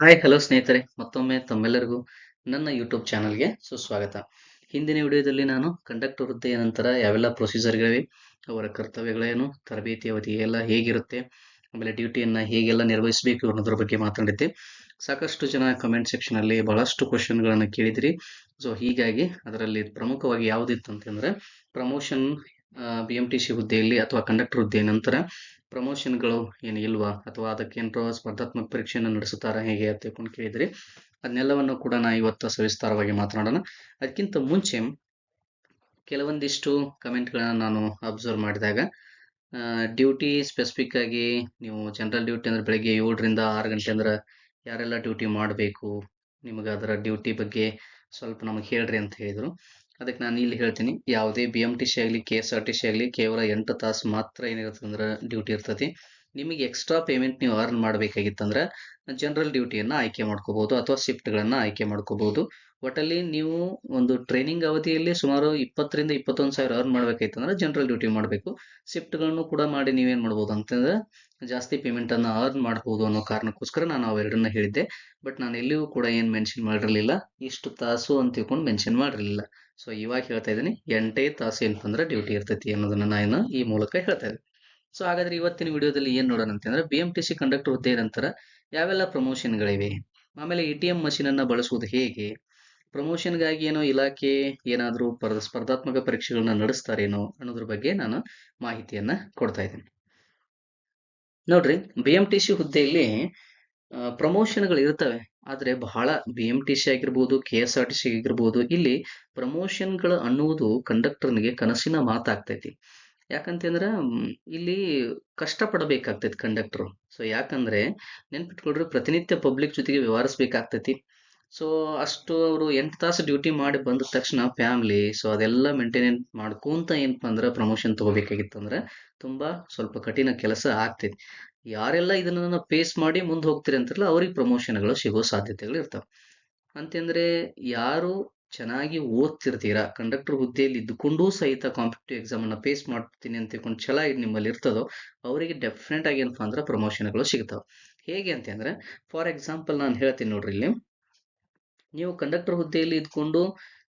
Hi hello ಸ್ನೇಹಿತರೆ. ಮತ್ತೊಮ್ಮೆ ತಮ್ಮೆಲ್ಲರಿಗೂ ನನ್ನ ಯೂಟ್ಯೂಬ್ ಚಾನಲ್ಗೆ ಸುಸ್ವಾಗತ ಹಿಂದಿನ ವಿಡಿಯೋದಲ್ಲಿ ನಾನು ಕಂಡಕ್ಟರ್ ಹುದ್ದೆಯ ನಂತರ ಯಾವೆಲ್ಲ ಪ್ರೊಸೀಜರ್ಗಳಿವೆ ಅವರ ಕರ್ತವ್ಯಗಳೇನು, ತರಬೇತಿ ಅವಧಿ ಎಲ್ಲ ಹೇಗಿರುತ್ತೆ, ಆಮೇಲೆ ಡ್ಯೂಟಿಯನ್ನು ಹೇಗೆಲ್ಲ ನಿರ್ವಹಿಸಬೇಕು ಅನ್ನೋದ್ರ ಬಗ್ಗೆ ಮಾತನಾಡಿದ್ದೆ ಸಾಕಷ್ಟು ಜನ ಕಮೆಂಟ್ ಸೆಕ್ಷನಲ್ಲಿ ಬಹಳಷ್ಟು ಕ್ವಶನ್ಗಳನ್ನು ಕೇಳಿದಿರಿ. ಸೊ ಹೀಗಾಗಿ ಅದರಲ್ಲಿ ಪ್ರಮುಖವಾಗಿ ಯಾವುದಿತ್ತು ಅಂತಂದ್ರೆ promotion B M T C ಹುದ್ದೆಯಲ್ಲಿ ಅಥವಾ ಕಂಡಕ್ಟರ್ ಹುದ್ದೆಯ ನಂತರ ಪ್ರಮೋಷನ್ಗಳು ಏನು ಇಲ್ವಾ? ಅಥವಾ ಅದಕ್ಕೇನೋ ಸ್ಪರ್ಧಾತ್ಮಕ ಪರೀಕ್ಷೆಯನ್ನು ನಡೆಸುತ್ತಾರಾ ಹೇಗೆ ಅಂತ ತಿಳ್ಕೊಂಡು ಕೇಳಿದ್ರಿ. ಅದನ್ನೆಲ್ಲವನ್ನು ಕೂಡ ನಾ ಇವತ್ತು ಸವಿಸ್ತಾರವಾಗಿ ಮಾತನಾಡೋಣ. ಅದಕ್ಕಿಂತ ಮುಂಚೆ ಕೆಲವೊಂದಿಷ್ಟು ಕಮೆಂಟ್ಗಳನ್ನ ನಾನು ಅಬ್ಸರ್ವ್ ಮಾಡಿದಾಗ ಡ್ಯೂಟಿ ಸ್ಪೆಸಿಫಿಕ್ ಆಗಿ ನೀವು ಜನರಲ್ ಡ್ಯೂಟಿ ಅಂದ್ರೆ ಬೆಳಗ್ಗೆ ಏಳರಿಂದ ಆರು ಗಂಟೆ ಅಂದ್ರೆ ಯಾರೆಲ್ಲ ಡ್ಯೂಟಿ ಮಾಡಬೇಕು ನಿಮಗೆ ಅದರ ಡ್ಯೂಟಿ ಬಗ್ಗೆ ಸ್ವಲ್ಪ ನಮಗೆ ಹೇಳ್ರಿ ಅಂತ ಹೇಳಿದರು. ಅದಕ್ಕೆ ನಾನು ಇಲ್ಲಿ ಹೇಳ್ತೀನಿ, ಯಾವುದೇ ಬಿ ಎಂ ಟಿ ಸಿ ಆಗಲಿ K S R T C ಆಗಲಿ ಕೇವಲ ಎಂಟು ತಾಸು ಮಾತ್ರ ಏನಿರುತ್ತೆ ಅಂದ್ರೆ ಡ್ಯೂಟಿ ಇರ್ತೈತಿ ನಿಮಗೆ ಎಕ್ಸ್ಟ್ರಾ ಪೇಮೆಂಟ್ ನೀವು ಅರ್ನ್ ಮಾಡಬೇಕಾಗಿತ್ತಂದ್ರೆ ಜನರಲ್ ಡ್ಯೂಟಿಯನ್ನು ಆಯ್ಕೆ ಮಾಡ್ಕೋಬಹುದು ಅಥವಾ ಶಿಫ್ಟ್ಗಳನ್ನು ಆಯ್ಕೆ ಮಾಡ್ಕೋಬಹುದು ಒಟ್ಟಲ್ಲಿ ನೀವು ಒಂದು ಟ್ರೈನಿಂಗ್ ಅವಧಿಯಲ್ಲಿ ಸುಮಾರು ಇಪ್ಪತ್ತರಿಂದ ಇಪ್ಪತ್ತೊಂದು ಸಾವಿರ ಅರ್ನ್ ಮಾಡ್ಬೇಕಾಯ್ತಂದ್ರೆ ಜನರಲ್ ಡ್ಯೂಟಿ ಮಾಡಬೇಕು. ಶಿಫ್ಟ್ಗಳನ್ನು ಕೂಡ ಮಾಡಿ ನೀವೇನು ಮಾಡ್ಬೋದು ಅಂತಂದ್ರೆ ಜಾಸ್ತಿ ಪೇಮೆಂಟನ್ನು ಅರ್ನ್ ಮಾಡಬಹುದು ಅನ್ನೋ ಕಾರಣಕ್ಕೋಸ್ಕರ ನಾನು ಅವೆರಡನ್ನ ಹೇಳಿದ್ದೆ. ಬಟ್ ನಾನು ಎಲ್ಲಿಯೂ ಕೂಡ ಏನು ಮೆನ್ಷನ್ ಮಾಡಿರಲಿಲ್ಲ, ಇಷ್ಟು ತಾಸು ಅಂತ ತಿಳ್ಕೊಂಡು ಮೆನ್ಷನ್ ಮಾಡಿರಲಿಲ್ಲ. ಸೊ ಇವಾಗ ಹೇಳ್ತಾ ಇದ್ದೀನಿ, ಎಂಟೇ ತಾಸು ಏನಪ್ಪ ಡ್ಯೂಟಿ ಇರ್ತೈತಿ ಅನ್ನೋದನ್ನ ನಾನು ಈ ಮೂಲಕ ಹೇಳ್ತಾ ಇದ್ದೀನಿ. ಸೊ ಹಾಗಾದ್ರೆ ಇವತ್ತಿನ ವಿಡಿಯೋದಲ್ಲಿ ಏನ್ ನೋಡೋಣ ಅಂತಂದ್ರೆ ಬಿ ಎಂ ಕಂಡಕ್ಟರ್ ಹುದ್ದೆ ನಂತರ ಯಾವೆಲ್ಲ ಪ್ರಮೋಷನ್ಗಳಿವೆ ಆಮೇಲೆ ಎ ಟಿ ಎಂ ಮಷೀನನ್ನು ಬಳಸುವುದು ಹೇಗೆ? ಪ್ರಮೋಷನ್ಗಾಗಿ ಏನೋ ಇಲಾಖೆ ಏನಾದರೂ ಪರ, ಸ್ಪರ್ಧಾತ್ಮಕ ಪರೀಕ್ಷೆಗಳನ್ನ ನಡೆಸ್ತಾರೇನೋ ಅನ್ನೋದ್ರ ಬಗ್ಗೆ ನಾನು ಮಾಹಿತಿಯನ್ನ ಕೊಡ್ತಾ ಇದ್ದೀನಿ. ನೋಡ್ರಿ ಬಿ ಎಂ ಹುದ್ದೆಯಲ್ಲಿ ಪ್ರಮೋಷನ್ಗಳು ಇರ್ತವೆ. ಆದರೆ ಬಹಳ ಬಿ ಎಂ ಟಿ ಸಿ ಆಗಿರ್ಬೋದು K S R T C ಆಗಿರ್ಬೋದು, ಇಲ್ಲಿ ಪ್ರಮೋಷನ್ಗಳು ಅನ್ನುವುದು ಕಂಡಕ್ಟರ್ನಿಗೆ ಕನಸಿನ ಮಾತಾಗ್ತೈತಿ. ಯಾಕಂತಂದ್ರೆ ಇಲ್ಲಿ ಕಷ್ಟ ಪಡಬೇಕಾಗ್ತೈತಿ ಕಂಡಕ್ಟರ್ ಸೊ ಯಾಕಂದ್ರೆ ನೆನ್ಪಿಟ್ಕೊಳ್ರಿ ಪ್ರತಿನಿತ್ಯ ಪಬ್ಲಿಕ್ ಜೊತೆಗೆ ವ್ಯವಹರಿಸಬೇಕಾಗ್ತೈತಿ. ಸೊ ಅಷ್ಟು ಅವರು ಎಂಟು ತಾಸು ಡ್ಯೂಟಿ ಮಾಡಿ ಬಂದ ತಕ್ಷಣ ಫ್ಯಾಮಿಲಿ ಸೊ ಅದೆಲ್ಲ ಮೇಂಟೈನ್ ಮಾಡ್ಕೊಂತ ಏನಪ್ಪ ಅಂದ್ರೆ ಪ್ರಮೋಷನ್ ತಗೋಬೇಕಾಗಿತ್ತು ಅಂದ್ರೆ ತುಂಬಾ ಸ್ವಲ್ಪ ಕಠಿಣ ಕೆಲಸ ಆಗ್ತೈತಿ. ಯಾರೆಲ್ಲ ಇದನ್ನ ಫೇಸ್ ಮಾಡಿ ಮುಂದೆ ಹೋಗ್ತೀರಿ ಅಂತಾರಲ್ಲ, ಅವ್ರಿಗೆ ಪ್ರಮೋಷನ್ಗಳು ಸಿಗೋ ಸಾಧ್ಯತೆಗಳು ಇರ್ತಾವೆ. ಅಂತಂದ್ರೆ ಯಾರು ಚೆನ್ನಾಗಿ ಓದ್ತಿರ್ತೀರಾ ಕಂಡಕ್ಟರ್ ಹುದ್ದೆಯಲ್ಲಿ ಇದ್ದುಕೊಂಡೂ ಸಹಿತ ಕಾಂಪಿಟೇಟಿವ್ ಎಕ್ಸಾಮ್ ಅನ್ನ ಫೇಸ್ ಮಾಡ್ತೀನಿ ಅಂತ ತಿಳ್ಕೊಂಡು ಛಲ ನಿಮ್ಮಲ್ಲಿ ಇರ್ತದೋ, ಅವರಿಗೆ ಡೆಫಿನೆಟ್ ಆಗಿ ಏನಪ್ಪ ಅಂದ್ರೆ ಪ್ರಮೋಷನ್ಗಳು ಸಿಗ್ತಾವೆ. ಹೇಗೆ ಅಂತಂದ್ರೆ ಫಾರ್ ಎಕ್ಸಾಂಪಲ್ ನಾನು ಹೇಳ್ತೀನಿ ನೋಡ್ರಿ ಇಲ್ಲಿ. ನೀವು ಕಂಡಕ್ಟರ್ ಹುದ್ದೆಯಲ್ಲಿ ಇದ್ಕೊಂಡು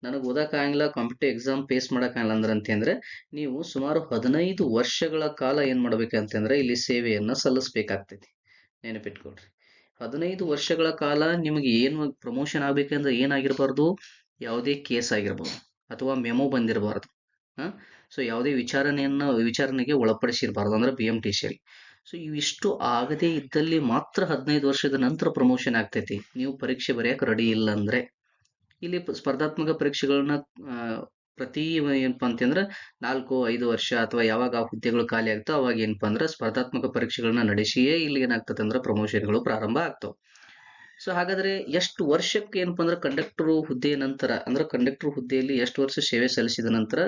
ನನಗೆ ಓದೋಕ್ಕಾಗಿಲ್ಲ ಕಾಂಪಿಟಿವ್ ಎಕ್ಸಾಮ್ ಫೇಸ್ ಮಾಡೋಕ್ಕಾಗಿಲ್ಲ ಅಂದ್ರೆ ಅಂತಂದ್ರೆ ನೀವು ಸುಮಾರು ಹದಿನೈದು ವರ್ಷಗಳ ಕಾಲ ಏನು ಮಾಡ್ಬೇಕಂತಂದ್ರೆ ಇಲ್ಲಿ ಸೇವೆಯನ್ನು ಸಲ್ಲಿಸಬೇಕಾಗ್ತೈತಿ. ನೆನಪಿಟ್ಕೊಳ್ರಿ. ಹದಿನೈದು ವರ್ಷಗಳ ಕಾಲ ನಿಮಗೆ ಏನು ಪ್ರಮೋಷನ್ ಆಗಬೇಕಂದ್ರೆ ಏನಾಗಿರಬಾರ್ದು? ಯಾವುದೇ ಕೇಸ್ ಆಗಿರ್ಬೋದು ಅಥವಾ ಮೆಮೊ ಬಂದಿರಬಾರ್ದು. ಹಾಂ? ಸೊ ಯಾವುದೇ ವಿಚಾರಣೆಯನ್ನು, ವಿಚಾರಣೆಗೆ ಒಳಪಡಿಸಿರಬಾರ್ದು ಅಂದ್ರೆ ಬಿ ಎಂ ಟಿ ಸಿಯಲ್ಲಿ ಸೊ ಇವಿಷ್ಟು ಆಗದೇ ಇದ್ದಲ್ಲಿ ಮಾತ್ರ ಹದಿನೈದು ವರ್ಷದ ನಂತರ ಪ್ರಮೋಷನ್ ಆಗ್ತೈತಿ. ನೀವು ಪರೀಕ್ಷೆ ಬರೆಯೋಕೆ ರೆಡಿ ಇಲ್ಲ ಅಂದ್ರೆ. ಇಲ್ಲಿ ಸ್ಪರ್ಧಾತ್ಮಕ ಪರೀಕ್ಷೆಗಳನ್ನ ಪ್ರತಿ ಏನಪ್ಪಾ ಅಂತಂದ್ರೆ ನಾಲ್ಕು, ಐದು ವರ್ಷ ಅಥವಾ ಯಾವಾಗ ಆ ಹುದ್ದೆಗಳು ಖಾಲಿ ಆಗ್ತಾವ ಅವಾಗ ಏನಪ್ಪಾ ಅಂದ್ರೆ ಸ್ಪರ್ಧಾತ್ಮಕ ಪರೀಕ್ಷೆಗಳನ್ನ ನಡೆಸಿಯೇ ಇಲ್ಲಿ ಏನಾಗ್ತದೆ ಅಂದ್ರೆ ಪ್ರಮೋಷನ್ಗಳು ಪ್ರಾರಂಭ ಆಗ್ತಾವ. ಸೊ ಹಾಗಾದ್ರೆ ಎಷ್ಟು ವರ್ಷಕ್ಕೆ ಏನಪ್ಪಾ ಅಂದ್ರೆ ಕಂಡಕ್ಟರ್ ಹುದ್ದೆಯ ನಂತರ, ಅಂದ್ರೆ ಕಂಡಕ್ಟರ್ ಹುದ್ದೆಯಲ್ಲಿ ಎಷ್ಟು ವರ್ಷ ಸೇವೆ ಸಲ್ಲಿಸಿದ ನಂತರ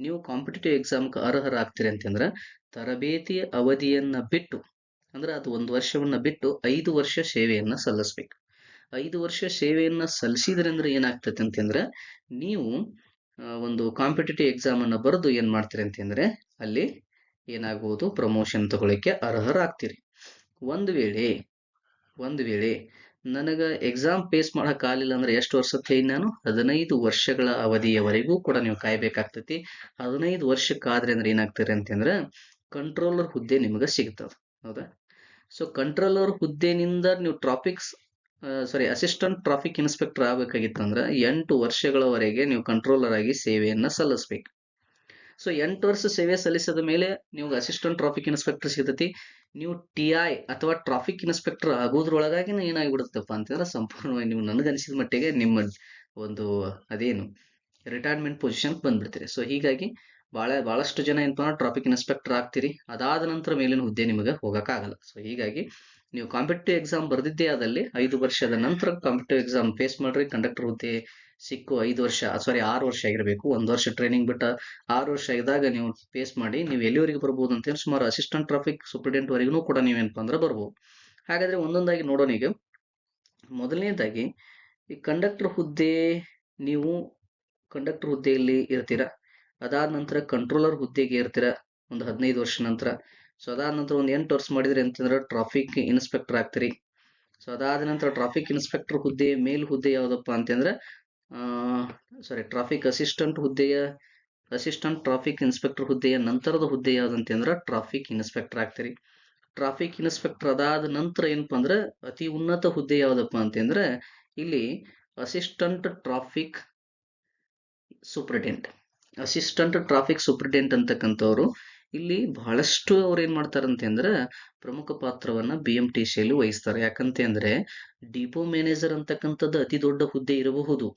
ನೀವು ಕಾಂಪಿಟೇಟಿವ್ ಎಕ್ಸಾಮ್ಗೆ ಅರ್ಹರಾಗ್ತೀರಿ ಅಂತಂದ್ರೆ ತರಬೇತಿ ಅವಧಿಯನ್ನ ಬಿಟ್ಟು, ಅಂದ್ರೆ ಅದು ಒಂದು ವರ್ಷವನ್ನ ಬಿಟ್ಟು ಐದು ವರ್ಷ ಸೇವೆಯನ್ನ ಸಲ್ಲಿಸ್ಬೇಕು. ಐದು ವರ್ಷ ಸೇವೆಯನ್ನು ಸಲ್ಲಿಸಿದ್ರೆ ಅಂದ್ರೆ ಏನಾಗ್ತದೆ ಅಂತಂದ್ರೆ, ನೀವು ಒಂದು ಕಾಂಪಿಟೇಟಿವ್ ಎಕ್ಸಾಮ್ ಅನ್ನ ಬರೆದು ಏನ್ ಮಾಡ್ತೀರಿ ಅಂತಂದ್ರೆ, ಅಲ್ಲಿ ಏನಾಗುವುದು ಪ್ರಮೋಷನ್ ತಗೊಳ್ಳಿಕ್ಕೆ ಅರ್ಹರಾಗ್ತೀರಿ. ಒಂದು ವೇಳೆ ಒಂದು ವೇಳೆ ನನಗೆ ಎಕ್ಸಾಮ್ ಫೇಸ್ ಮಾಡಕ್ ಆಗಲಿಲ್ಲ ಅಂದ್ರೆ ಎಷ್ಟು ವರ್ಷ ನಾನು? ಹದಿನೈದು ವರ್ಷಗಳ ಅವಧಿಯವರೆಗೂ ಕೂಡ ನೀವು ಕಾಯ್ಬೇಕಾಗ್ತೈತಿ. ಹದಿನೈದು ವರ್ಷಕ್ಕಾದ್ರೆ ಅಂದ್ರೆ ಏನಾಗ್ತೀರಿ ಅಂತಂದ್ರೆ ಕಂಟ್ರೋಲರ್ ಹುದ್ದೆ ನಿಮಗೆ ಸಿಗ್ತದೆ. ಹೌದಾ? ಸೊ ಕಂಟ್ರೋಲರ್ ಹುದ್ದೆನಿಂದ ನೀವು traffics sorry assistant traffic inspector ಆಗಬೇಕಾಗಿತ್ತಂದ್ರೆ ಎಂಟು ವರ್ಷಗಳವರೆಗೆ ನೀವು ಕಂಟ್ರೋಲರ್ ಆಗಿ ಸೇವೆಯನ್ನ ಸಲ್ಲಿಸಬೇಕು. ಸೊ ಎಂಟು ವರ್ಷ ಸೇವೆ ಸಲ್ಲಿಸಿದ ಮೇಲೆ ನೀವು ಅಸಿಸ್ಟೆಂಟ್ ಟ್ರಾಫಿಕ್ ಇನ್ಸ್ಪೆಕ್ಟರ್ ಸಿಗತೈತಿ. ನೀವು ಟಿ ಐ ಅಥವಾ ಟ್ರಾಫಿಕ್ ಇನ್ಸ್ಪೆಕ್ಟರ್ ಆಗೋದ್ರೊಳಗಾಗಿ ಏನಾಗಿಬಿಡುತ್ತಪ್ಪ ಅಂತಂದ್ರೆ ಸಂಪೂರ್ಣವಾಗಿ ನೀವು ಅನಿಸಿದ ಮಟ್ಟಿಗೆ ನಿಮ್ಮ ಒಂದು ಅದೇನು ರಿಟೈರ್ಮೆಂಟ್ ಪೊಸಿಷನ್ ಬಂದ್ಬಿಡ್ತೀರಿ. ಸೊ ಹೀಗಾಗಿ ಭಾಳ ಭಾಳಷ್ಟು ಜನ ಏನಪ್ಪ ಟ್ರಾಫಿಕ್ ಇನ್ಸ್ಪೆಕ್ಟರ್ ಆಗ್ತೀರಿ. ಅದಾದ ನಂತರ ಮೇಲಿನ ಹುದ್ದೆ ನಿಮಗೆ ಹೋಗೋಕ್ಕಾಗಲ್ಲ. ಸೊ ಹೀಗಾಗಿ ನೀವು ಕಾಂಪಿಟೇಟಿವ್ ಎಕ್ಸಾಮ್ ಬರೆದಿದ್ದೇ ಆದಲ್ಲಿ ಐದು ವರ್ಷದ ನಂತರ ಕಾಂಪಿಟೇಟಿವ್ ಎಕ್ಸಾಮ್ ಫೇಸ್ ಮಾಡ್ರಿ. ಕಂಡಕ್ಟರ್ ಹುದ್ದೆ ಸಿಕ್ಕು ಐದು ವರ್ಷ ಸಾರಿ ಆರು ವರ್ಷ ಆಗಿರಬೇಕು. ಒಂದು ವರ್ಷ ಟ್ರೈನಿಂಗ್ ಬಿಟ್ಟ ಆರು ವರ್ಷ ಇದ್ದಾಗ ನೀವು ಫೇಸ್ ಮಾಡಿ, ನೀವು ಎಲ್ಲಿವರೆಗೆ ಬರ್ಬೋದು ಅಂತೇಳಿ ಸುಮಾರು ಅಸಿಸ್ಟೆಂಟ್ ಟ್ರಾಫಿಕ್ ಸೂಪರಿಂಟೆಂಟ್ವರೆಗೂ ಕೂಡ ನೀವೇನಪ್ಪ ಅಂದ್ರೆ ಬರ್ಬೋದು. ಹಾಗಾದ್ರೆ ಒಂದೊಂದಾಗಿ ನೋಡೋಣ ಈಗ. ಮೊದಲನೇದಾಗಿ, ಈ ಕಂಡಕ್ಟರ್ ಹುದ್ದೆ ನೀವು ಕಂಡಕ್ಟರ್ ಹುದ್ದೆಯಲ್ಲಿ ಇರ್ತೀರಾ? ಅದಾದ ನಂತರ ಕಂಟ್ರೋಲರ್ ಹುದ್ದೆಗೆ ಇರ್ತೀರಾ? ಒಂದು ಹದಿನೈದು ವರ್ಷ ನಂತರ. ಸೊ ಅದಾದ ನಂತರ ಒಂದು ಎಂಟು ವರ್ಷ ಮಾಡಿದ್ರೆ ಅಂತಂದ್ರೆ ಟ್ರಾಫಿಕ್ ಇನ್ಸ್ಪೆಕ್ಟರ್ ಆಗ್ತೀರಿ. ಸೊ ಅದಾದ ನಂತರ ಟ್ರಾಫಿಕ್ ಇನ್ಸ್ಪೆಕ್ಟರ್ ಹುದ್ದೆ, ಮೇಲ್ ಹುದ್ದೆ ಯಾವುದಪ್ಪ ಅಂತಂದ್ರೆ ಸಾರಿ ಟ್ರಾಫಿಕ್ ಅಸಿಸ್ಟೆಂಟ್ ಹುದ್ದೆಯ ಅಸಿಸ್ಟೆಂಟ್ ಟ್ರಾಫಿಕ್ ಇನ್ಸ್ಪೆಕ್ಟರ್ ಹುದ್ದೆಯ ನಂತರದ ಹುದ್ದೆ ಯಾವ್ದಂತಂದ್ರೆ ಟ್ರಾಫಿಕ್ ಇನ್ಸ್ಪೆಕ್ಟರ್ ಆಗ್ತೀರಿ. ಟ್ರಾಫಿಕ್ ಇನ್ಸ್ಪೆಕ್ಟರ್ ಅದಾದ ನಂತರ ಏನಪ್ಪ ಅಂದ್ರೆ ಅತಿ ಉನ್ನತ ಹುದ್ದೆ ಯಾವುದಪ್ಪ ಅಂತಂದ್ರೆ ಇಲ್ಲಿ assistant traffic superintendent assistant traffic superintendent ಅಂತಕ್ಕಂಥವ್ರು ಇಲ್ಲಿ ಬಹಳಷ್ಟು ಅವ್ರು ಏನ್ ಮಾಡ್ತಾರಂತೆ ಅಂದ್ರೆ ಪ್ರಮುಖ ಪಾತ್ರವನ್ನ ಬಿ ಎಂ ಟಿ ಸಿಯಲ್ಲಿ ವಹಿಸ್ತಾರೆ. ಯಾಕಂತೆ ಅಂದ್ರೆ ಡಿಪೋ ಮ್ಯಾನೇಜರ್ ಅಂತಕ್ಕಂಥದ್ದು ಅತಿ ದೊಡ್ಡ ಹುದ್ದೆ ಇರಬಹುದು.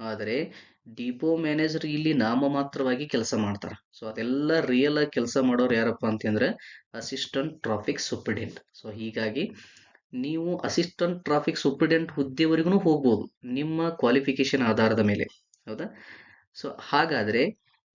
ಆದರೆ ಡಿಪೋ ಮ್ಯಾನೇಜರ್ ಇಲ್ಲಿ ನಾಮ ಮಾತ್ರವಾಗಿ ಕೆಲಸ ಮಾಡ್ತಾರೆ. ಸೊ ಅದೆಲ್ಲ ರಿಯಲ್ ಆಗಿ ಕೆಲಸ ಮಾಡೋರು ಯಾರಪ್ಪ ಅಂತಂದ್ರೆ ಅಸಿಸ್ಟೆಂಟ್ ಟ್ರಾಫಿಕ್ ಸೂಪ್ರಿಡೆಂಟ್ ಸೊ ಹೀಗಾಗಿ ನೀವು ಅಸಿಸ್ಟೆಂಟ್ ಟ್ರಾಫಿಕ್ ಸೂಪ್ರಿಡೆಂಟ್ ಹುದ್ದೆವರೆಗೂ ಹೋಗ್ಬೋದು ನಿಮ್ಮ ಕ್ವಾಲಿಫಿಕೇಶನ್ ಆಧಾರದ ಮೇಲೆ. ಹೌದಾ? ಸೊ ಹಾಗಾದ್ರೆ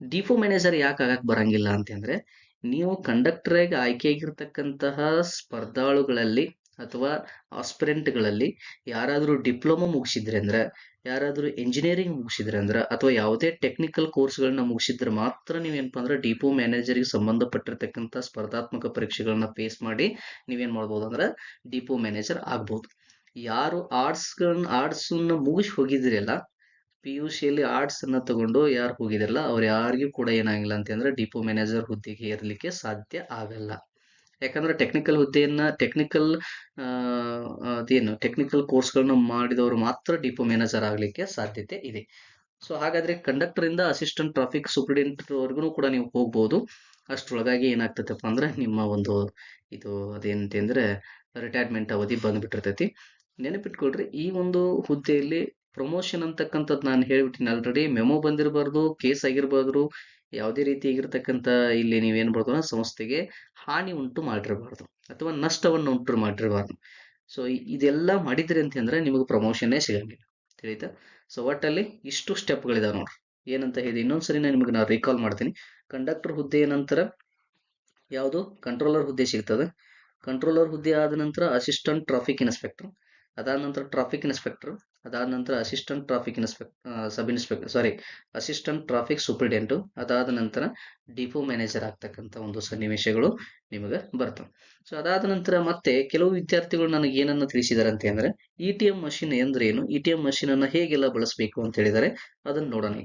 ಡಿಪೋ ಮ್ಯಾನೇಜರ್ ಯಾಕೆ ಆಗಕ್ಕೆ ಬರಂಗಿಲ್ಲ ಅಂತಂದ್ರೆ, ನೀವು ಕಂಡಕ್ಟರ್ ಆಗಿ ಆಯ್ಕೆಯಾಗಿರ್ತಕ್ಕಂತಹ ಸ್ಪರ್ಧಾಳುಗಳಲ್ಲಿ ಅಥವಾ ಆಸ್ಪಿರೆಂಟ್ಗಳಲ್ಲಿ ಯಾರಾದರೂ ಡಿಪ್ಲೊಮಾ ಮುಗಿಸಿದ್ರೆ ಅಂದ್ರೆ, ಯಾರಾದರೂ ಇಂಜಿನಿಯರಿಂಗ್ ಮುಗಿಸಿದ್ರೆ ಅಂದ್ರೆ, ಅಥವಾ ಯಾವುದೇ ಟೆಕ್ನಿಕಲ್ ಕೋರ್ಸ್ಗಳನ್ನ ಮುಗಿಸಿದ್ರೆ ಮಾತ್ರ ನೀವೇನಪ್ಪ ಅಂದ್ರೆ ಡಿಪೋ ಮ್ಯಾನೇಜರ್ಗೆ ಸಂಬಂಧಪಟ್ಟಿರ್ತಕ್ಕಂಥ ಸ್ಪರ್ಧಾತ್ಮಕ ಪರೀಕ್ಷೆಗಳನ್ನ ಫೇಸ್ ಮಾಡಿ ನೀವೇನು ಮಾಡ್ಬೋದು ಅಂದ್ರೆ ಡಿಪೋ ಮ್ಯಾನೇಜರ್ ಆಗ್ಬೋದು. ಯಾರು ಆರ್ಟ್ಸ್ಗಳನ್ನ ಆರ್ಟ್ಸನ್ನ ಮುಗಿಸಿ ಹೋಗಿದ್ರಲ್ಲ ಪಿ ಯು ಸಿಯಲ್ಲಿ ಆರ್ಟ್ಸ್ ಅನ್ನ ತಗೊಂಡು ಯಾರು ಹೋಗಿದಿರಲ್ಲ, ಅವ್ರು ಯಾರಿಗೂ ಕೂಡ ಏನಾಗಿಲ್ಲ ಅಂತಂದ್ರೆ ಡಿಪೋ ಮ್ಯಾನೇಜರ್ ಹುದ್ದೆಗೆ ಏರ್ಲಿಕ್ಕೆ ಸಾಧ್ಯ ಆಗಲ್ಲ. ಯಾಕಂದ್ರೆ ಟೆಕ್ನಿಕಲ್ ಹುದ್ದೆಯನ್ನು, ಟೆಕ್ನಿಕಲ್ ಅದೇನು, ಟೆಕ್ನಿಕಲ್ ಕೋರ್ಸ್ಗಳನ್ನ ಮಾಡಿದವರು ಮಾತ್ರ ಡಿಪೋ ಮ್ಯಾನೇಜರ್ ಆಗಲಿಕ್ಕೆ ಸಾಧ್ಯತೆ ಇದೆ. ಸೊ, ಹಾಗಾದ್ರೆ ಕಂಡಕ್ಟರ್ ಇಂದ ಅಸಿಸ್ಟೆಂಟ್ ಟ್ರಾಫಿಕ್ ಸೂಪ್ರಿಡೆಂಟ್ ವರೆಗೂ ಕೂಡ ನೀವು ಹೋಗ್ಬೋದು. ಅಷ್ಟರೊಳಗಾಗಿ ಏನಾಗ್ತೈತಪ್ಪ ಅಂದ್ರೆ ನಿಮ್ಮ ಒಂದು ಇದು ಅದೇನಂತಂದ್ರೆ ರಿಟೈರ್ಮೆಂಟ್ ಅವಧಿ ಬಂದ್ಬಿಟ್ಟಿರ್ತೈತಿ. ನೆನಪಿಟ್ಕೊಳ್ರಿ, ಈ ಒಂದು ಹುದ್ದೆಯಲ್ಲಿ ಪ್ರಮೋಷನ್ ಅಂತಕ್ಕಂಥದ್ದು ನಾನು ಹೇಳಿಬಿಟ್ಟಿನಿ ಆಲ್ರೆಡಿ ಮೆಮೊ ಬಂದಿರಬಾರ್ದು ಕೇಸ್ ಆಗಿರಬಾರ್ದು, ಯಾವುದೇ ರೀತಿ ಆಗಿರ್ತಕ್ಕಂಥ ಇಲ್ಲಿ ನೀವೇನ್ ಮಾಡ್ಬೋದು ಸಂಸ್ಥೆಗೆ ಹಾನಿ ಉಂಟು ಮಾಡಿರಬಾರ್ದು ಅಥವಾ ನಷ್ಟವನ್ನು ಉಂಟು ಮಾಡಿರಬಾರ್ದು. ಸೊ ಇದೆಲ್ಲ ಮಾಡಿದ್ರಿ ಅಂತಂದ್ರೆ ನಿಮಗೆ ಪ್ರಮೋಷನ್ನೇ ಸಿಗಂಗಿಲ್ಲ. ತಿಳಿತಾ? ಸೊ ಒಟ್ಟಲ್ಲಿ ಇಷ್ಟು ಸ್ಟೆಪ್ಗಳಿದಾವೆ ನೋಡ್ರಿ. ಏನಂತ ಹೇಳಿ ಇನ್ನೊಂದ್ಸರಿ ನಾನು ನಿಮಗೆ ನಾನು ರೀಕಾಲ್ ಮಾಡ್ತೀನಿ. ಕಂಡಕ್ಟರ್ ಹುದ್ದೆ ನಂತರ ಯಾವುದು? ಕಂಟ್ರೋಲರ್ ಹುದ್ದೆ ಸಿಗ್ತದೆ. ಕಂಟ್ರೋಲರ್ ಹುದ್ದೆ ಆದ ನಂತರ ಅಸಿಸ್ಟೆಂಟ್ ಟ್ರಾಫಿಕ್ ಇನ್ಸ್ಪೆಕ್ಟರ್ ಅದಾದ ನಂತರ ಟ್ರಾಫಿಕ್ ಇನ್ಸ್ಪೆಕ್ಟರ್ ಅದಾದ ನಂತರ assistant traffic inspect sub inspector sorry assistant traffic superintendent ಅದಾದ ನಂತರ ಡಿಪೋ ಮ್ಯಾನೇಜರ್ ಆಗ್ತಕ್ಕಂಥ ಒಂದು ಸನ್ನಿವೇಶಗಳು ನಿಮಗೆ ಬರ್ತವೆ. ಸೊ ಅದಾದ ನಂತರ ಮತ್ತೆ ಕೆಲವು ವಿದ್ಯಾರ್ಥಿಗಳು ನನಗೆ ಏನನ್ನ ತಿಳಿಸಿದಾರೆ ಅಂತ ಅಂದ್ರೆ ಇ ಟಿ ಎಂ ಮಷಿನ್ ಅಂದ್ರೆ ಏನು? ಇ ಟಿ ಎಂ ಮಷಿನ್ ಅನ್ನ ಹೇಗೆಲ್ಲ ಬಳಸಬೇಕು ಅಂತ ಹೇಳಿದರೆ, ಅದನ್ನ ನೋಡೋಣ.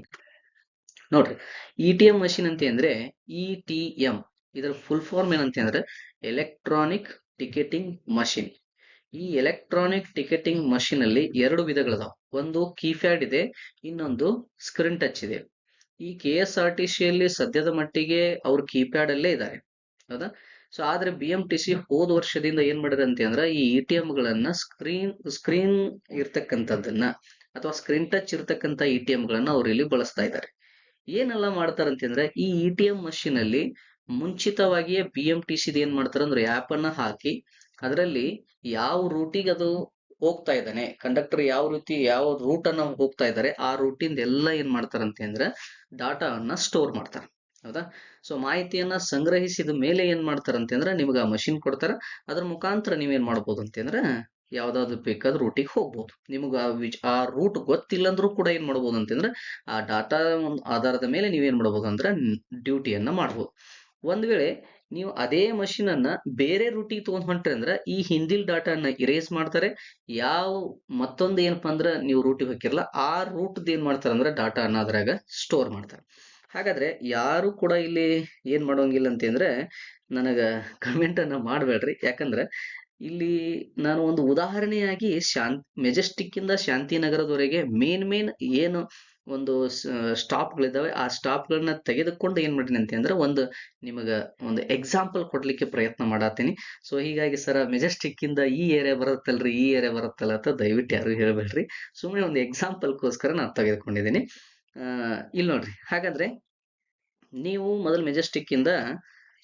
ನೋಡ್ರಿ ಇ ಟಿ ಎಂ ಮಷಿನ್ ಅಂತ ಅಂದ್ರೆ ಇ ಟಿ ಎಂ ಇದರ ಫುಲ್ ಫಾರ್ಮ್ ಏನಂತ ಅಂದ್ರೆ ಎಲೆಕ್ಟ್ರಾನಿಕ್ ಟಿಕೆಟಿಂಗ್ ಮಷಿನ್ ಈ ಎಲೆಕ್ಟ್ರಾನಿಕ್ ಟಿಕೆಟಿಂಗ್ ಮಷಿನ್ ಅಲ್ಲಿ ಎರಡು ವಿಧಗಳದಾವ. ಒಂದು ಕೀಪ್ಯಾಡ್ ಇದೆ, ಇನ್ನೊಂದು ಸ್ಕ್ರೀನ್ ಟಚ್ ಇದೆ. ಈ ಕೆ ಎಸ್ ಆರ್ ಟಿ ಸಿಯಲ್ಲಿ ಸದ್ಯದ ಮಟ್ಟಿಗೆ ಅವ್ರ ಕೀಪ್ಯಾಡ್ ಅಲ್ಲೇ ಇದ್ದಾರೆ ಹೌದಾ? ಸೊ ಆದ್ರೆ ಬಿ ಎಂ ಟಿ ಸಿ ಹೋದ ವರ್ಷದಿಂದ ಏನ್ ಮಾಡಿದ್ರೆ ಅಂತ ಅಂದ್ರೆ, ಈ ಇ ಟಿ ಗಳನ್ನ ಸ್ಕ್ರೀನ್ ಸ್ಕ್ರೀನ್ ಇರ್ತಕ್ಕಂಥದ್ದನ್ನ ಅಥವಾ ಸ್ಕ್ರೀನ್ ಟಚ್ ಇರ್ತಕ್ಕಂಥ ಇ ಟಿ ಎಂ ಗಳನ್ನ ಅವ್ರು ಇಲ್ಲಿ ಬಳಸ್ತಾ ಇದ್ದಾರೆ ಏನೆಲ್ಲ ಮಾಡ್ತಾರೆ ಅಂತಂದ್ರೆ ಈ ಇ ಟಿ ಎಂ ಮಷಿನ್ ಅಲ್ಲಿ ಮುಂಚಿತವಾಗಿಯೇ ಬಿ ಎಂ ಟಿ ಸಿ ಏನ್ ಮಾಡ್ತಾರೆ ಅಂದ್ರೆ ಆ್ಯಪ್ ಅನ್ನ ಹಾಕಿ ಅದರಲ್ಲಿ ಯಾವ ರೂಟಿಗೆ ಅದು ಹೋಗ್ತಾ ಇದ್ದಾನೆ ಕಂಡಕ್ಟರ್ ಯಾವ ರೀತಿ ಯಾವ ರೂಟ್ ಅನ್ನ ಹೋಗ್ತಾ ಇದ್ದಾರೆ, ಆ ರೂಟಿಂದ ಎಲ್ಲ ಏನ್ ಮಾಡ್ತಾರಂತೆ ಅಂದ್ರೆ ಡಾಟಾವನ್ನ ಸ್ಟೋರ್ ಮಾಡ್ತಾರೆ. ಹೌದಾ? ಸೊ ಮಾಹಿತಿಯನ್ನ ಸಂಗ್ರಹಿಸಿದ ಮೇಲೆ ಏನ್ ಮಾಡ್ತಾರಂತೆ ಅಂದ್ರೆ ನಿಮ್ಗೆ ಆ ಮಷಿನ್ ಕೊಡ್ತಾರ. ಅದ್ರ ಮುಖಾಂತರ ನೀವೇನ್ ಮಾಡ್ಬೋದು ಅಂತಂದ್ರೆ ಯಾವ್ದಾದ್ರು ಬೇಕಾದ್ರೂ ರೂಟಿಗೆ ಹೋಗ್ಬೋದು. ನಿಮ್ಗೆ ಆ ವಿಚ್ ಆ ರೂಟ್ ಗೊತ್ತಿಲ್ಲಂದ್ರೂ ಕೂಡ ಏನ್ ಮಾಡ್ಬೋದು ಅಂತಂದ್ರೆ ಆ ಡಾಟಾ ಆಧಾರದ ಮೇಲೆ ನೀವೇನ್ ಮಾಡ್ಬೋದು ಅಂದ್ರೆ ಡ್ಯೂಟಿಯನ್ನ ಮಾಡ್ಬೋದು. ಒಂದ್ ವೇಳೆ ನೀವು ಅದೇ ಮಷಿನ್ ಅನ್ನ ಬೇರೆ ರೂಟಿಗೆ ತಗೊಂಡ್ ಹೊಂಟ್ರಿ ಅಂದ್ರ ಈ ಹಿಂದಿಲ್ ಡಾಟಾನ ಇರೇಸ್ ಮಾಡ್ತಾರೆ. ಯಾವ ಮತ್ತೊಂದು ಏನಪ್ಪಾ ಅಂದ್ರ ನೀವು ರೂಟಿಗೆ ಹಾಕಿರಲ್ಲ ಆ ರೂಟ್ ಏನ್ ಮಾಡ್ತಾರೆ ಅಂದ್ರೆ ಡಾಟಾ ಅನ್ನ ಅದ್ರಾಗ ಸ್ಟೋರ್ ಮಾಡ್ತಾರೆ. ಹಾಗಾದ್ರೆ ಯಾರು ಕೂಡ ಇಲ್ಲಿ ಏನ್ ಮಾಡೋಂಗಿಲ್ಲ ಅಂತಂದ್ರೆ ನನಗ ಕಮೆಂಟ್ ಅನ್ನ ಮಾಡ್ಬೇಡ್ರಿ. ಯಾಕಂದ್ರೆ ಇಲ್ಲಿ ನಾನು ಒಂದು ಉದಾಹರಣೆಯಾಗಿ ಶಾಂತ್ ಮೆಜೆಸ್ಟಿಕ್ ಇಂದ ಶಾಂತಿನಗರದವರೆಗೆ ಮೇನ್ ಮೇನ್ ಏನು ಒಂದು ಸ್ಟಾಪ್ಗಳಿದ್ದಾವೆ. ಆ ಸ್ಟಾಪ್ಗಳನ್ನ ತೆಗೆದುಕೊಂಡು ಏನು ಮಾಡಿನಿ ಅಂತಂದ್ರೆ ಒಂದು ನಿಮಗೆ ಒಂದು ಎಕ್ಸಾಂಪಲ್ ಕೊಡಲಿಕ್ಕೆ ಪ್ರಯತ್ನ ಮಾಡತ್ತೀನಿ. ಸೊ ಹೀಗಾಗಿ ಸರ ಮೆಜೆಸ್ಟಿಕ್ ಇಂದ ಈ ಏರಿಯಾ ಬರುತ್ತಲ್ರಿ, ಈ ಏರಿಯಾ ಬರುತ್ತಲ್ಲ ಅಂತ ದಯವಿಟ್ಟು ಯಾರು ಹೇಳಬೇಡ್ರಿ. ಸುಮ್ಮನೆ ಒಂದು ಎಕ್ಸಾಂಪಲ್ಗೋಸ್ಕರ ನಾನು ತೆಗೆದುಕೊಂಡಿದ್ದೀನಿ. ಇಲ್ಲಿ ನೋಡ್ರಿ. ಹಾಗಾದ್ರೆ ನೀವು ಮೊದಲು ಮೆಜೆಸ್ಟಿಕ್ ಇಂದ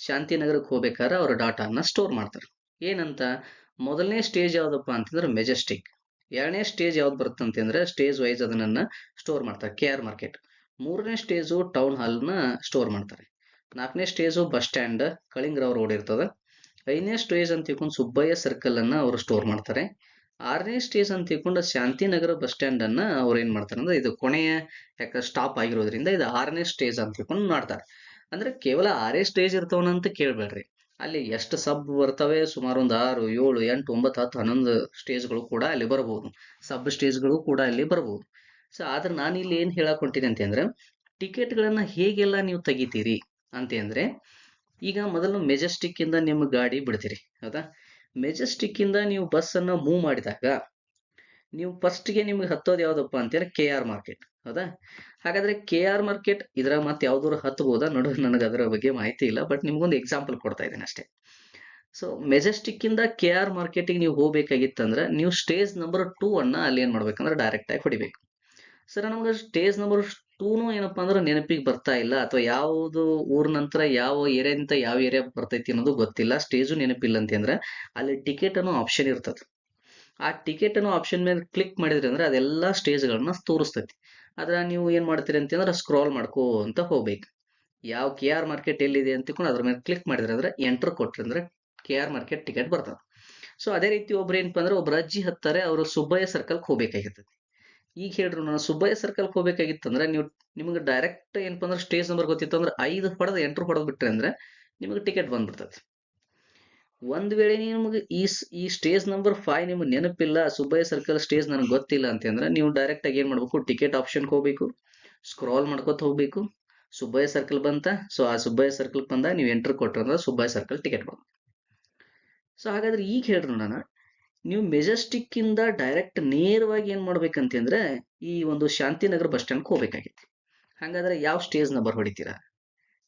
ಶಾಂತಿನಗರಕ್ಕೆ ಹೋಗ್ಬೇಕಾದ್ರೆ ಅವ್ರ ಡಾಟಾನ ಸ್ಟೋರ್ ಮಾಡ್ತಾರೆ. ಏನಂತ? ಮೊದಲನೇ ಸ್ಟೇಜ್ ಯಾವುದಪ್ಪ ಅಂತಂದ್ರೆ ಮೆಜೆಸ್ಟಿಕ್ ಎರಡನೇ ಸ್ಟೇಜ್ ಯಾವ್ದು ಬರುತ್ತಂತೆ ಅಂತಂದ್ರೆ ಸ್ಟೇಜ್ ವೈಸ್ ಅದನ್ನ ಸ್ಟೋರ್ ಮಾಡ್ತಾರೆ. ಕೆ ಆರ್ ಮಾರ್ಕೆಟ್ ಮೂರನೇ ಸ್ಟೇಜು ಟೌನ್ ಹಾಲ್ನ ಸ್ಟೋರ್ ಮಾಡ್ತಾರೆ. ನಾಲ್ಕನೇ stage bus stand Kalingarao road ಇರ್ತದೆ. ಐದನೇ ಸ್ಟೇಜ್ ಅಂತ ತಿಳ್ಕೊಂಡು ಸುಬ್ಬಯ್ಯ ಸರ್ಕಲ್ ಅನ್ನ ಅವರು ಸ್ಟೋರ್ ಮಾಡ್ತಾರೆ. ಆರನೇ ಸ್ಟೇಜ್ ಅಂತ ತಿಳ್ಕೊಂಡು ಶಾಂತಿನಗರ ಬಸ್ ಸ್ಟ್ಯಾಂಡ್ ಅನ್ನ ಅವ್ರು ಏನ್ ಮಾಡ್ತಾರೆ ಅಂದ್ರೆ ಇದು ಕೊನೆಯ ಯಾಕೆ ಸ್ಟಾಪ್ ಆಗಿರೋದ್ರಿಂದ ಇದು ಆರನೇ ಸ್ಟೇಜ್ ಅಂತ ತಿಳ್ಕೊಂಡು ಮಾಡ್ತಾರೆ ಅಂದ್ರೆ ಕೇವಲ ಆರೇ ಸ್ಟೇಜ್ ಇರ್ತಾವನ ಅಂತ ಕೇಳ್ಬೇಡ್ರಿ. ಅಲ್ಲಿ ಎಷ್ಟು ಸಬ್ ಬರ್ತವೆ? ಸುಮಾರು ಒಂದು ಆರು, ಏಳು, ಎಂಟು, ಒಂಬತ್ತು, ಹತ್ತು, ಹನ್ನೊಂದು ಸ್ಟೇಜ್ಗಳು ಕೂಡ ಅಲ್ಲಿ ಬರ್ಬೋದು. ಸಬ್ ಸ್ಟೇಜ್ಗಳು ಕೂಡ ಅಲ್ಲಿ ಬರ್ಬೋದು. ಸೊ ಆದ್ರೆ ನಾನು ಇಲ್ಲಿ ಏನು ಹೇಳಕ್ ಹೊಂಟಿನಿ ಅಂತಂದ್ರೆ ಟಿಕೆಟ್ಗಳನ್ನ ಹೇಗೆಲ್ಲ ನೀವು ತೆಗಿತೀರಿ ಅಂತಂದ್ರೆ ಈಗ ಮೊದಲು ಮೆಜೆಸ್ಟಿಕ್ ಇಂದ ನಿಮ್ಮ ಗಾಡಿ ಬಿಡ್ತೀರಿ, ಹೌದಾ? ಮೆಜೆಸ್ಟಿಕ್ ಇಂದ ನೀವು ಬಸ್ ಅನ್ನ ಮೂವ್ ಮಾಡಿದಾಗ ನೀವು ಫಸ್ಟ್ಗೆ ನಿಮ್ಗೆ ಹತ್ತೋದು ಯಾವ್ದಪ್ಪ ಅಂತೇಳಿ ಕೆ ಆರ್ ಮಾರ್ಕೆಟ್ ಹೌದಾ? ಹಾಗಾದ್ರೆ ಕೆ ಆರ್ ಮಾರ್ಕೆಟ್ ಇದರ ಮತ್ತೆ ಯಾವ್ದಾದ್ರು ಹತ್ಬೋದಾ? ನೋಡು, ನನಗೆ ಅದರ ಬಗ್ಗೆ ಮಾಹಿತಿ ಇಲ್ಲ ಬಟ್ ನಿಮ್ಗೊಂದು ಎಕ್ಸಾಂಪಲ್ ಕೊಡ್ತಾ ಇದ್ದೀನಿ ಅಷ್ಟೇ. ಸೊ ಮೆಜೆಸ್ಟಿಕ್ ಇಂದ ಕೆ ಆರ್ ಮಾರ್ಕೆಟಿಗೆ ನೀವು ಹೋಗ್ಬೇಕಾಗಿತ್ತಂದ್ರೆ ನೀವು ಸ್ಟೇಜ್ ನಂಬರ್ ಟೂ ಅನ್ನ ಅಲ್ಲಿ ಏನ್ ಮಾಡ್ಬೇಕಂದ್ರೆ ಡೈರೆಕ್ಟ್ ಆಗಿ ಹೊಡಿಬೇಕು. ಸರ್, ನಮ್ಗೆ ಸ್ಟೇಜ್ ನಂಬರ್ ಟೂನು ಏನಪ್ಪಾ ಅಂದ್ರೆ ನೆನಪಿಗೆ ಬರ್ತಾ ಇಲ್ಲ, ಅಥವಾ ಯಾವುದು ಊರ್ ನಂತರ ಯಾವ ಏರಿಯಾದಿಂದ ಯಾವ ಏರಿಯಾ ಬರ್ತೈತಿ ಅನ್ನೋದು ಗೊತ್ತಿಲ್ಲ ಸ್ಟೇಜು ನೆನಪಿಲ್ಲ ಅಂತಂದ್ರೆ ಅಲ್ಲಿ ಟಿಕೆಟ್ ಅನ್ನೋ ಆಪ್ಷನ್ ಇರ್ತದೆ. ಆ ಟಿಕೆಟ್ ಅನ್ನೋ ಆಪ್ಷನ್ ಮೇಲೆ ಕ್ಲಿಕ್ ಮಾಡಿದ್ರಿ ಅಂದ್ರೆ ಅದೆಲ್ಲ ಸ್ಟೇಜ್ಗಳನ್ನ ತೋರಿಸ್ತೈತಿ. ಅದ್ರ ನೀವು ಏನ್ ಮಾಡ್ತೀರಿ ಅಂತಂದ್ರೆ ಸ್ಕ್ರಾಲ್ ಅಂತ ಹೋಗ್ಬೇಕು. ಯಾವ ಕೆ ಆರ್ ಮಾರ್ಕೆಟ್ ಎಲ್ಲಿದೆ ಅಂತ ಅದ್ರ ಮೇಲೆ ಕ್ಲಿಕ್ ಮಾಡಿದ್ರೆ ಅಂದ್ರೆ ಎಂಟರ್ ಕೊಟ್ರಿ ಅಂದ್ರೆ ಕೆ ಆರ್ ಮಾರ್ಕೆಟ್ ಟಿಕೆಟ್ ಬರ್ತದೆ. ಸೊ ಅದೇ ರೀತಿ ಒಬ್ರು ಏನಪ್ಪ ಅಂದ್ರೆ ಒಬ್ರು ಅಜ್ಜಿ ಹತ್ತಾರೆ, ಅವರು ಸುಬ್ಬಯ್ಯ ಸರ್ಕಲ್ಗೆ ಹೋಗ್ಬೇಕಾಗಿರ್ತದೆ ಈಗ ಹೇಳ್ರಿ ನಾನು ಸುಬ್ಬಯ್ಯ ಸರ್ಕಲ್ಗೆ ಹೋಗ್ಬೇಕಾಗಿತ್ತಂದ್ರೆ ನೀವು ನಿಮ್ಗೆ ಡೈರೆಕ್ಟ್ ಏನಪ್ಪ ಅಂದ್ರೆ ಸ್ಟೇಜ್ ನಂಬರ್ ಗೊತ್ತಿತ್ತು ಅಂದ್ರೆ ಐದು ಹೊಡೆದು ಎಂಟರ್ ಹೊಡೆದ್ ಬಿಟ್ರಿ ಅಂದ್ರೆ ನಿಮಗೆ ಟಿಕೆಟ್ ಬಂದ್ಬಿಡ್ತದೆ ಒಂದ್ ವೇಳೆ ನಿಮ್ಗೆ ಈ ಈ ಸ್ಟೇಜ್ ನಂಬರ್ ಫೈವ್ ನಿಮ್ಗೆ ನೆನಪಿಲ್ಲ, ಸುಬ್ಬಯ್ಯ ಸರ್ಕಲ್ ಸ್ಟೇಜ್ ನನಗೆ ಗೊತ್ತಿಲ್ಲ ಅಂತಂದ್ರೆ ನೀವು ಡೈರೆಕ್ಟ್ ಆಗಿ ಏನ್ ಮಾಡ್ಬೇಕು ಟಿಕೆಟ್ ಆಪ್ಷನ್ಗೆ ಹೋಗ್ಬೇಕು ಸ್ಕ್ರಾಲ್ ಮಾಡ್ಕೊತ ಹೋಗ್ಬೇಕು. ಸುಬ್ಬಯ್ಯ ಸರ್ಕಲ್ ಬಂತ ಸೊ ಆ ಸುಬ್ಬಯ್ಯ ಸರ್ಕಲ್ ಬಂದ ನೀವು ಎಂಟರ್ ಕೊಟ್ರಂದ್ರೆ ಸುಬ್ಬಯ್ಯ ಸರ್ಕಲ್ ಟಿಕೆಟ್ ಬಂತು. ಸೊ ಹಾಗಾದ್ರೆ ಈಗ ಹೇಳ್ರಿ ನೋಡೋಣ ನೀವು ಮೆಜೆಸ್ಟಿಕ್ ಇಂದ ಡೈರೆಕ್ಟ್ ನೇರವಾಗಿ ಏನ್ ಮಾಡ್ಬೇಕಂತಂದ್ರೆ ಈ ಒಂದು ಶಾಂತಿನಗರ ಬಸ್ ಸ್ಟ್ಯಾಂಡ್ ಹೋಗ್ಬೇಕಾಗಿತ್ತು. ಹಾಗಾದ್ರೆ ಯಾವ stage number ಹೊಡಿತೀರಾ?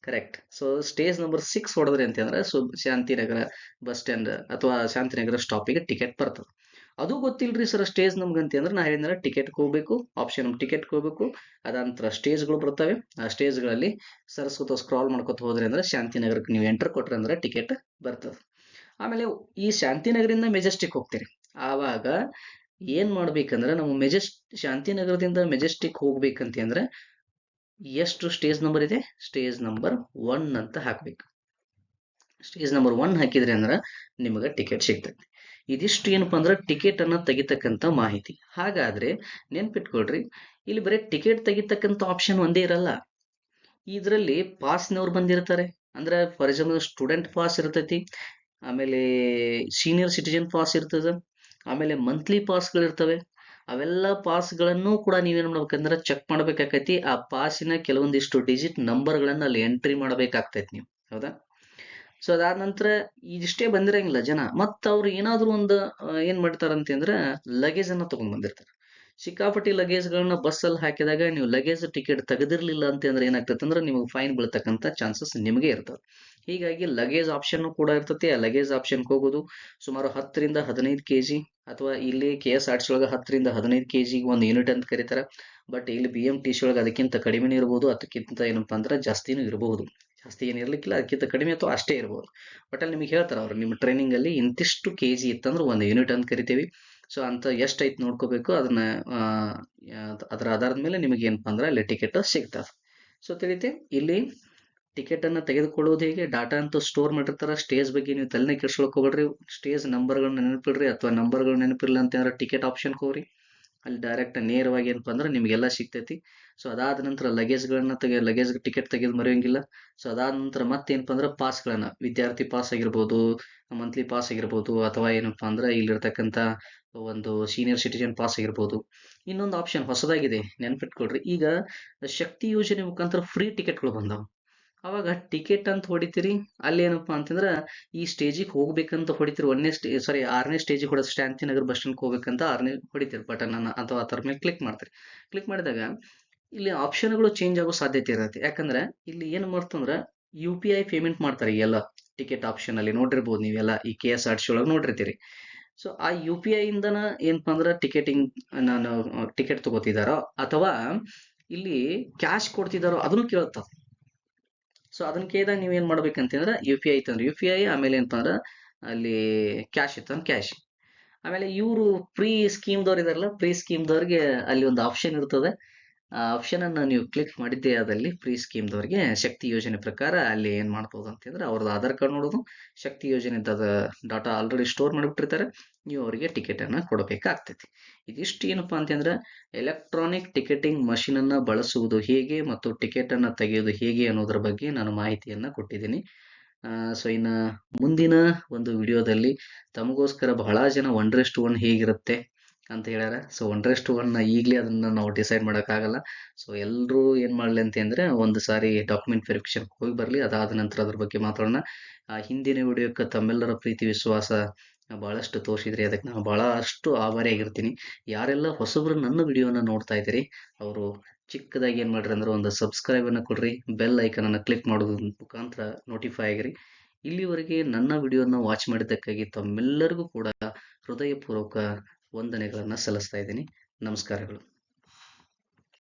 Correct so stage number six ಹೊಡೆದ್ರಿ ಅಂತಂದ್ರೆ ಸೊ ಶಾಂತಿನಗರ ಬಸ್ ಸ್ಟ್ಯಾಂಡ್ ಅಥವಾ ಶಾಂತಿನಗರ ಸ್ಟಾಪಿಗೆ ಟಿಕೆಟ್ ಬರ್ತದೆ. ಅದು ಗೊತ್ತಿಲ್ರಿ ಸರ್ ಸ್ಟೇಜ್ ನಮ್ಗೆ ಅಂತಂದ್ರೆ ನಾ ಹೇಳಿದ್ರೆ ಟಿಕೆಟ್ ಹೋಗ್ಬೇಕು ಆಪ್ಷನ್ ಟಿಕೆಟ್ ಹೋಗ್ಬೇಕು ಅದಂತರ ಸ್ಟೇಜ್ಗಳು ಬರ್ತವೆ. ಆ ಸ್ಟೇಜ್ಗಳಲ್ಲಿ ಸರಸ್ವತ ಸ್ಕ್ರಾಲ್ ಮಾಡ್ಕೊತ ಹೋದ್ರಿ ಅಂದ್ರೆ ಶಾಂತಿನಗರಕ್ಕೆ ನೀವು ಎಂಟರ್ ಕೊಟ್ರಿ ಅಂದ್ರೆ ಟಿಕೆಟ್ ಬರ್ತದೆ. ಆಮೇಲೆ ಈ ಶಾಂತಿನಗರಿಂದ ಮೆಜೆಸ್ಟಿಕ್ ಹೋಗ್ತೀರಿ. ಆವಾಗ ಏನ್ ಮಾಡ್ಬೇಕಂದ್ರೆ, ನಾವು ಮೆಜೆಸ್ಟ್ ಶಾಂತಿನಗರದಿಂದ ಮೆಜೆಸ್ಟಿಕ್ ಹೋಗ್ಬೇಕಂತ ಅಂದ್ರೆ ಎಷ್ಟು ಸ್ಟೇಜ್ ನಂಬರ್ ಇದೆ? ಸ್ಟೇಜ್ ನಂಬರ್ ಒನ್ ಅಂತ ಹಾಕ್ಬೇಕು. ಸ್ಟೇಜ್ ನಂಬರ್ ಒನ್ ಹಾಕಿದ್ರಿ ಅಂದ್ರೆ ನಿಮಗೆ ಟಿಕೆಟ್ ಸಿಗ್ತೈತಿ. ಇದಿಷ್ಟು ಏನಪ್ಪಾ ಅಂದ್ರೆ ಟಿಕೆಟ್ ಅನ್ನ ತೆಗಿತಕ್ಕಂತ ಮಾಹಿತಿ. ಹಾಗಾದ್ರೆ ನೆನ್ಪಿಟ್ಕೊಳ್ರಿ, ಇಲ್ಲಿ ಬರೀ ಟಿಕೆಟ್ ತೆಗಿತಕ್ಕಂತ ಆಪ್ಷನ್ ಒಂದೇ ಇರಲ್ಲ. ಇದರಲ್ಲಿ ಪಾಸ್ನವ್ರು ಬಂದಿರ್ತಾರೆ. ಅಂದ್ರೆ ಫಾರ್ ಎಕ್ಸಾಂಪಲ್ ಸ್ಟೂಡೆಂಟ್ ಪಾಸ್ ಇರ್ತೈತಿ, ಆಮೇಲೆ ಸೀನಿಯರ್ ಸಿಟಿಜನ್ ಪಾಸ್ ಇರ್ತದೆ, ಆಮೇಲೆ ಮಂತ್ಲಿ ಪಾಸ್ಗಳು ಇರ್ತವೆ ಅವೆಲ್ಲ ಪಾಸ್ಗಳನ್ನು ಕೂಡ ನೀವೇನ್ ಮಾಡ್ಬೇಕಂದ್ರೆ ಚೆಕ್ ಮಾಡ್ಬೇಕಾಕೈತಿ. ಆ ಪಾಸಿನ ಕೆಲವೊಂದಿಷ್ಟು ಡಿಜಿಟ್ ನಂಬರ್ಗಳನ್ನ ಅಲ್ಲಿ ಎಂಟ್ರಿ ಮಾಡ್ಬೇಕಾಗ್ತೈತಿ ನೀವು. ಹೌದಾ? ಸೊ ಅದಾದ ನಂತರ ಇದಿಷ್ಟೇ ಬಂದಿರಂಗಿಲ್ಲ ಜನ. ಮತ್ತ ಅವ್ರು ಏನಾದ್ರು ಒಂದು ಏನ್ ಮಾಡ್ತಾರಂತಂದ್ರ ಲಗೇಜ್ ಅನ್ನ ತಗೊಂಡ್ ಬಂದಿರ್ತಾರೆ. ಸಿಕ್ಕಾಪಟ್ಟಿ ಲಗೇಜ್ ಗಳನ್ನ ಬಸ್ ಅಲ್ಲಿ ಹಾಕಿದಾಗ ನೀವು ಲಗೇಜ್ ಟಿಕೆಟ್ ತೆಗೆದಿರ್ಲಿಲ್ಲ ಅಂತಂದ್ರೆ ಏನಾಗ್ತೈತೆ ಅಂದ್ರೆ ನಿಮಗೆ ಫೈನ್ ಬೀಳ್ತಕ್ಕಂತ ಚಾನ್ಸಸ್ ನಿಮಗೆ ಇರ್ತವೆ ಹೀಗಾಗಿ ಲಗೇಜ್ ಆಪ್ಷನ್ ಕೂಡ ಇರ್ತೈತಿ. ಆ ಲಗೇಜ್ ಆಪ್ಷನ್ ಹೋಗೋದು ಸುಮಾರು ಹತ್ತರಿಂದ ಹದಿನೈದು ಕೆಜಿ ಅಥವಾ ಇಲ್ಲಿ ಕೆ ಎಸ್ ಆರ್ ಟಿ ಒಳಗೆ ಹತ್ತರಿಂದ ಹದಿನೈದು ಕೆ ಜಿಗೆ ಒಂದು ಯೂನಿಟ್ ಅಂತ ಕರೀತಾರೆ. ಬಟ್ ಇಲ್ಲಿ ಬಿ ಎಂ ಟಿ ಸಿ ಒಳಗೆ ಅದಕ್ಕಿಂತ ಕಡಿಮೆನೂ ಇರ್ಬೋದು, ಅದಕ್ಕಿಂತ ಏನಪ್ಪ ಅಂದ್ರೆ ಜಾಸ್ತಿನೂ ಇರಬಹುದು ಜಾಸ್ತಿ ಏನು ಇರಲಿಕ್ಕಿಲ್ಲ, ಅದಕ್ಕಿಂತ ಕಡಿಮೆ ಅಥವಾ ಅಷ್ಟೇ ಇರ್ಬೋದು. ಬಟ್ ಅಲ್ಲಿ ನಿಮಗೆ ಹೇಳ್ತಾರೆ ಅವ್ರು, ನಿಮ್ಮ ಟ್ರೈನಿಂಗ್ ಅಲ್ಲಿ ಇಂತಿಷ್ಟು ಕೆ ಜಿ ಇತ್ತಂದ್ರೆ ಒಂದು ಯೂನಿಟ್ ಅಂತ ಕರಿತೀವಿ. ಸೊ ಅಂತ ಎಷ್ಟೈತೆ ನೋಡ್ಕೋಬೇಕು, ಅದನ್ನ ಅದರ ಆಧಾರದ ಮೇಲೆ ನಿಮಗೆ ಏನಪ್ಪ ಅಂದ್ರೆ ಅಲ್ಲಿ ಟಿಕೆಟ್ ಸಿಗ್ತದೆ. ಸೊ ತಿಳಿತೆ, ಇಲ್ಲಿ ಟಿಕೆಟ್ ಅನ್ನ ತೆಗೆದುಕೊಳ್ಳೋದು ಹೇಗೆ? ಡಾಟಾ ಅಂತ ಸ್ಟೋರ್ ಮಾಡಿರ್ತಾರ ಸ್ಟೇಜ್ ಬಗ್ಗೆ ನೀವು ತಲೆನೇ ಕೆಡ್ಸ್ಕೊಳಕ್ಕೆ ಸ್ಟೇಜ್ ನಂಬರ್ಗಳನ್ನ ನೆನಪಿಡ್ರಿ ಅಥವಾ ನಂಬರ್ಗಳು ನೆನಪಿಲ್ಲ ಅಂತಂದ್ರೆ ಟಿಕೆಟ್ ಆಪ್ಷನ್ ಹೋಗ್ರಿ. ಅಲ್ಲಿ ಡೈರೆಕ್ಟ್ ನೇರವಾಗಿ ಏನಪ್ಪ ಅಂದ್ರೆ ನಿಮಗೆಲ್ಲ ಸಿಗ್ತೈತಿ. ಸೊ ಅದಾದ ನಂತರ ಲಗೇಜ್ಗಳನ್ನ ತೆಗೆ ಲಗೇಜ್ ಟಿಕೆಟ್ ತೆಗೆದು ಮರೆಯೋಂಗಿಲ್ಲ. ಸೊ ಅದಾದ ನಂತರ ಮತ್ತೇನಪ್ಪ ಅಂದ್ರೆ ಪಾಸ್ಗಳನ್ನ ವಿದ್ಯಾರ್ಥಿ ಪಾಸ್ ಆಗಿರ್ಬೋದು ಮಂತ್ಲಿ ಪಾಸ್ ಆಗಿರ್ಬೋದು ಅಥವಾ ಏನಪ್ಪ ಅಂದ್ರೆ ಇಲ್ಲಿರ್ತಕ್ಕಂಥ ಒಂದು ಸೀನಿಯರ್ ಸಿಟಿಜನ್ ಪಾಸ್ ಆಗಿರ್ಬೋದು. ಇನ್ನೊಂದು ಆಪ್ಷನ್ ಹೊಸದಾಗಿದೆ, ನೆನ್ಪಿಟ್ಕೊಳ್ರಿ. ಈಗ ಶಕ್ತಿ ಯೋಜನೆ ಮುಖಾಂತರ ಫ್ರೀ ಟಿಕೆಟ್ಗಳು ಬಂದಾವ. ಅವಾಗ ಟಿಕೆಟ್ ಅಂತ ಹೊಡಿತೀರಿ ಅಲ್ಲಿ ಏನಪ್ಪಾ ಅಂತಂದ್ರ ಈ ಸ್ಟೇಜಿಗೆ ಹೋಗ್ಬೇಕಂತ ಹೊಡಿತೀರಿ, ಒಂದನೇ ಸ್ಟೇ ಸಾರಿ ಆರನೇ ಸ್ಟೇಜಿಗೆ ಹೊಡೆದ ಶಾಂತಿನಗರ ಬಸ್ ಸ್ಟ್ಯಾಂಡ್ ಹೋಗ್ಬೇಕಂತ ಆರನೇ ಹೊಡಿತೀರಿ ಬಟನ್ ಅನ್ನ ಅಥವಾ ಅದರ ಮೇಲೆ ಕ್ಲಿಕ್ ಮಾಡ್ತೀರಿ. ಕ್ಲಿಕ್ ಮಾಡಿದಾಗ ಇಲ್ಲಿ ಆಪ್ಷನ್ಗಳು ಚೇಂಜ್ ಆಗೋ ಸಾಧ್ಯತೆ ಇರುತ್ತೆ. ಯಾಕಂದ್ರೆ ಇಲ್ಲಿ ಏನು ಮಾಡ್ತಂದ್ರ ಯು ಪಿ ಐ ಪೇಮೆಂಟ್ ಮಾಡ್ತಾರೆ ಎಲ್ಲ ಟಿಕೆಟ್ ಆಪ್ಷನ್ ಅಲ್ಲಿ ನೋಡಿರ್ಬೋದು ನೀವೆಲ್ಲ, ಈ ಕೆ ಎಸ್ ಆರ್ ಟಿ ಒಳಗೆ ನೋಡಿರ್ತೀರಿ. ಸೊ ಆ ಯು ಪಿ ಐ ಇಂದನ ಏನಪ್ಪ ಅಂದ್ರೆ ಟಿಕೆಟಿಂಗ್ ನಾನು ಟಿಕೆಟ್ ತಗೋತಿದಾರೋ ಅಥವಾ ಇಲ್ಲಿ ಕ್ಯಾಶ್ ಕೊಡ್ತಿದಾರೋ ಅದನ್ನು ಕೇಳುತ್ತ. ಸೊ ಅದನ್ನ ಕೇಳಿದಾಗ ನೀವು ಏನ್ ಮಾಡ್ಬೇಕಂತಂದ್ರೆ ಯು ಪಿ ಐ ಇತ್ತಂದ್ರೆ ಯು ಪಿ ಐ ಆಮೇಲೆ ಏನಪ್ಪ ಅಲ್ಲಿ ಕ್ಯಾಶ್ ಇತ್ತಂದ್ರೆ ಕ್ಯಾಶ್ ಆಮೇಲೆ ಇವರು ಪ್ರೀ ಸ್ಕೀಮ್ದವ್ರು ಇದಾರಲ್ಲ ಪ್ರೀ ಸ್ಕೀಮ್ದವ್ರಿಗೆ ಅಲ್ಲಿ ಒಂದು ಆಪ್ಷನ್ ಇರ್ತದೆ. ಆ ಆಪ್ಷನ್ ಅನ್ನ ನೀವು ಕ್ಲಿಕ್ ಮಾಡಿದ್ದೆ ಅದಲ್ಲಿ ಪ್ರೀ ಸ್ಕೀಮ್ದವ್ರಿಗೆ ಶಕ್ತಿ ಯೋಜನೆ ಪ್ರಕಾರ ಅಲ್ಲಿ ಏನ್ ಮಾಡ್ಬೋದು ಅಂತಂದ್ರೆ ಅವ್ರದ್ದು ಆಧಾರ್ ಕಾರ್ಡ್ ನೋಡೋದು, ಶಕ್ತಿ ಯೋಜನೆದ ಡಾಟಾ ಆಲ್ರೆಡಿ ಸ್ಟೋರ್ ಮಾಡಿಬಿಟ್ಟಿರ್ತಾರೆ. ನೀವು ಅವರಿಗೆ ಟಿಕೆಟ್ ಅನ್ನ ಕೊಡಬೇಕಾಗ್ತೈತಿ ಇದಿಷ್ಟು ಏನಪ್ಪ ಅಂತಂದ್ರೆ ಎಲೆಕ್ಟ್ರಾನಿಕ್ ಟಿಕೆಟಿಂಗ್ ಮಷಿನ್ ಅನ್ನ ಬಳಸುವುದು ಹೇಗೆ ಮತ್ತು ಟಿಕೆಟ್ ತೆಗೆಯೋದು ಹೇಗೆ ಅನ್ನೋದ್ರ ಬಗ್ಗೆ ನಾನು ಮಾಹಿತಿಯನ್ನು ಕೊಟ್ಟಿದ್ದೀನಿ. ಸೊ ಇನ್ನು ಮುಂದಿನ ಒಂದು ವಿಡಿಯೋದಲ್ಲಿ ತಮಗೋಸ್ಕರ ಬಹಳ ಜನ ಒನ್ ಟು ಒನ್ ಹೇಗಿರುತ್ತೆ ಅಂತ ಹೇಳ್ಯಾರ. ಸೊ ಒನ್ ಒನ್ನ ಒನ್ ಈಗಲೇ ಅದನ್ನು ನಾವು ಡಿಸೈಡ್ ಮಾಡೋಕ್ಕಾಗಲ್ಲ. ಸೊ ಎಲ್ಲರೂ ಏನು ಮಾಡಲಿ ಅಂತ ಅಂದರೆ ಒಂದು ಸಾರಿ ಡಾಕ್ಯುಮೆಂಟ್ ವೆರಿಫಿಕೇಶನ್ ಹೋಗಿ ಬರಲಿ. ಅದಾದ ನಂತರ ಅದ್ರ ಬಗ್ಗೆ ಮಾತಾಡೋಣ. ಹಿಂದಿನ ವಿಡಿಯೋಕ್ಕೆ ತಮ್ಮೆಲ್ಲರ ಪ್ರೀತಿ, ವಿಶ್ವಾಸ ಭಾಳಷ್ಟು ತೋರಿಸಿದ್ರಿ, ಅದಕ್ಕೆ ನಾನು ಭಾಳಷ್ಟು ಆಭಾರಿಯಾಗಿರ್ತೀನಿ ಯಾರೆಲ್ಲ ಹೊಸಬ್ರು ನನ್ನ ವಿಡಿಯೋನ ನೋಡ್ತಾ ಇದ್ದೀರಿ, ಅವರು ಚಿಕ್ಕದಾಗಿ ಏನು ಮಾಡ್ರಿ ಅಂದ್ರೆ ಒಂದು ಸಬ್ಸ್ಕ್ರೈಬನ್ನು ಕೊಡ್ರಿ ಬೆಲ್ ಐಕನನ್ನು ಕ್ಲಿಕ್ ಮಾಡೋದ್ರ ಮುಖಾಂತರ ನೋಟಿಫೈ ಆಗಿರಿ. ಇಲ್ಲಿವರೆಗೆ ನನ್ನ ವಿಡಿಯೋನ ವಾಚ್ ಮಾಡಿದ್ದಕ್ಕಾಗಿ ತಮ್ಮೆಲ್ಲರಿಗೂ ಕೂಡ ಹೃದಯಪೂರ್ವಕ ವಂದನೆಗಳನ್ನು ಸಲ್ಲಿಸ್ತಾ ಇದ್ದೀನಿ. ನಮಸ್ಕಾರಗಳು.